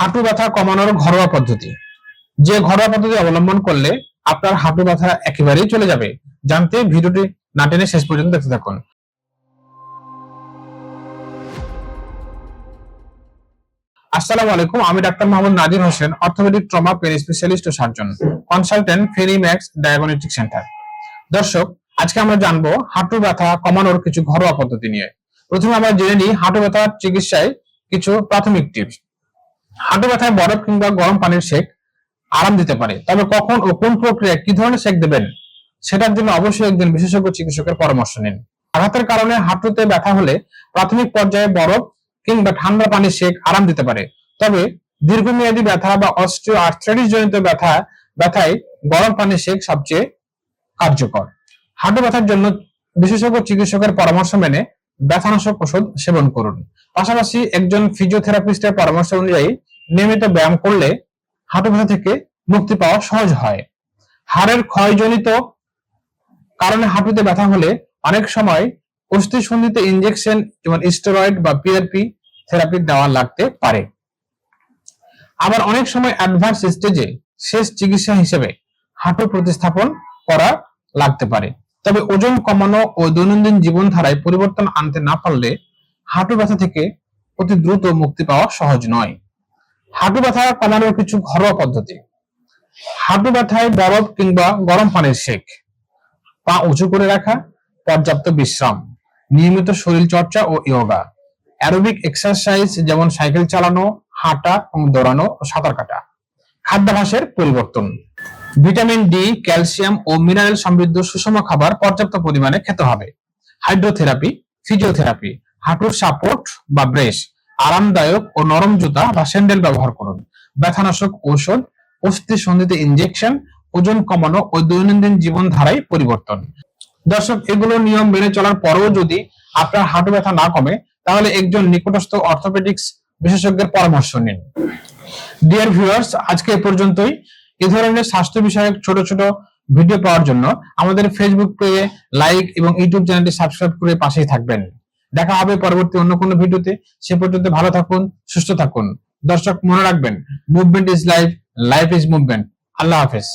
হাঁটু ব্যথা কমানোর ঘরোয়া পদ্ধতি। যে ঘরোয়া পদ্ধতি অবলম্বন করলে আপনার হাঁটু ব্যথা একেবারেই চলে যাবে। জানতে ভিডিওটি না টেনে শেষ পর্যন্ত দেখতে থাকুন। আসসালামু আলাইকুম, আমি doctor Mohammad Nadir Hossain, orthopaedic trauma pain specialist ও surgeon, consultant Ferimax diagnostic centre. দর্শক, আজকে আমরা জানব হাঁটু ব্যথা কমানোর কিছু ঘরোয়া পদ্ধতি নিয়ে। প্রথমে আমরা জেনে নিই হাঁটু ব্যথার চিকিৎসায় কিছু প্রাথমিক টিপস। হাঁটু ব্যথায় বরফ কিংবা গরম পানির সেক আরাম দিতে পারে। তবে কখন ও কোন প্রক্রিয়ায় কি ধরনের সেক দেবেন, সেটার জন্য অবশ্যই একজন বিশেষজ্ঞ চিকিৎসকের পরামর্শ নিন। আঘাতের কারণে হাঁটুতে ব্যথা হলে প্রাথমিক পর্যায়ে বরফ কিংবা ঠান্ডা পানির সেক আরাম দিতে পারে। তবে দীর্ঘমেয়াদী ব্যথা বা অস্ট্রিও আর্থ্রাইটিস জনিত ব্যথা, ব্যথায় গরম পানির সেক সবচেয়ে কার্যকর। হাঁটু ব্যথার জন্য বিশেষজ্ঞ চিকিৎসকের পরামর্শ মেনে ব্যথানাশক ওষুধ সেবন করুন। পাশাপাশি একজন ফিজিওথেরাপিস্টের পরামর্শ অনুযায়ী নিয়মিত ব্যায়াম করলে হাঁটু ব্যথা থেকে মুক্তি পাওয়া সহজ হয়। হাড়ের ক্ষয়জনিত কারণে হাঁটুতে ব্যথা হলে অনেক সময় অস্থি সন্ধিতে ইনজেকশন যেমন স্টেরয়েড বা পিআরপি থেরাপি দেওয়া লাগতে পারে। আবার অনেক সময় অ্যাডভান্স স্টেজে শেষ চিকিৎসা হিসেবে হাঁটু প্রতিস্থাপন করা লাগতে পারে। তবে ওজন কমানো ও দৈনন্দিন জীবনধারায় পরিবর্তন আনতে না পারলে হাঁটু ব্যথা থেকে অতি দ্রুত মুক্তি পাওয়া সহজ নয়। হাঁটু ব্যথা কমানোর কিছু ঘরোয়া পদ্ধতি। হাঁটু ব্যথায় বরফ কিংবা গরম পানির সেক, পা উঁচু করে রাখা, পর্যাপ্ত বিশ্রাম, নিয়মিত শরীর চর্চা ও ইয়োগা, অ্যারোবিক এক্সারসাইজ যেমন সাইকেল চালানো, হাঁটা এবং দৌড়ানো ও সাঁতার কাটা। খাদ্যাভ্যাসের পরিবর্তন। ভিটামিন ডি, ক্যালসিয়াম ও মিনারেল সমৃদ্ধ সুষম খাবার পর্যাপ্ত পরিমাণে খেতে হবে। হাইড্রোথেরাপি, ফিজিওথেরাপি হাঁটুর সাপোর্ট বা ব্রেস আরামদায়ক ও নরম জুতা বা স্যান্ডেল ব্যবহার করুন। ব্যথানাশক ঔষধ অস্থি সন্ধিতে ইনজেকশন ওজন কমানো ও দৈনন্দিন জীবনধারায় পরিবর্তন। দর্শক, এগুলো নিয়ম মেনে চলার পরেও যদি আপনার হাঁটু ব্যথা না কমে, তাহলে একজন নিকটস্থ অর্থোপেডিক্স বিশেষজ্ঞের পরামর্শ নিন। ডিয়ার ভিউয়ার্স আজকে এ পর্যন্তই। এ ধরনের স্বাস্থ্য বিষয়ক ছোট ছোট ভিডিও পাওয়ার জন্য আমাদের ফেসবুক পেজে লাইক এবং ইউটিউব চ্যানেলটি সাবস্ক্রাইব করে পাশেই থাকবেন। দেখা হবে পরবর্তী অন্য কোনো ভিডিওতে। সে পর্যন্ত ভালো থাকুন, সুস্থ থাকুন। দর্শক, মনে রাখবেন movement is life life is movement আল্লাহ হাফেজ।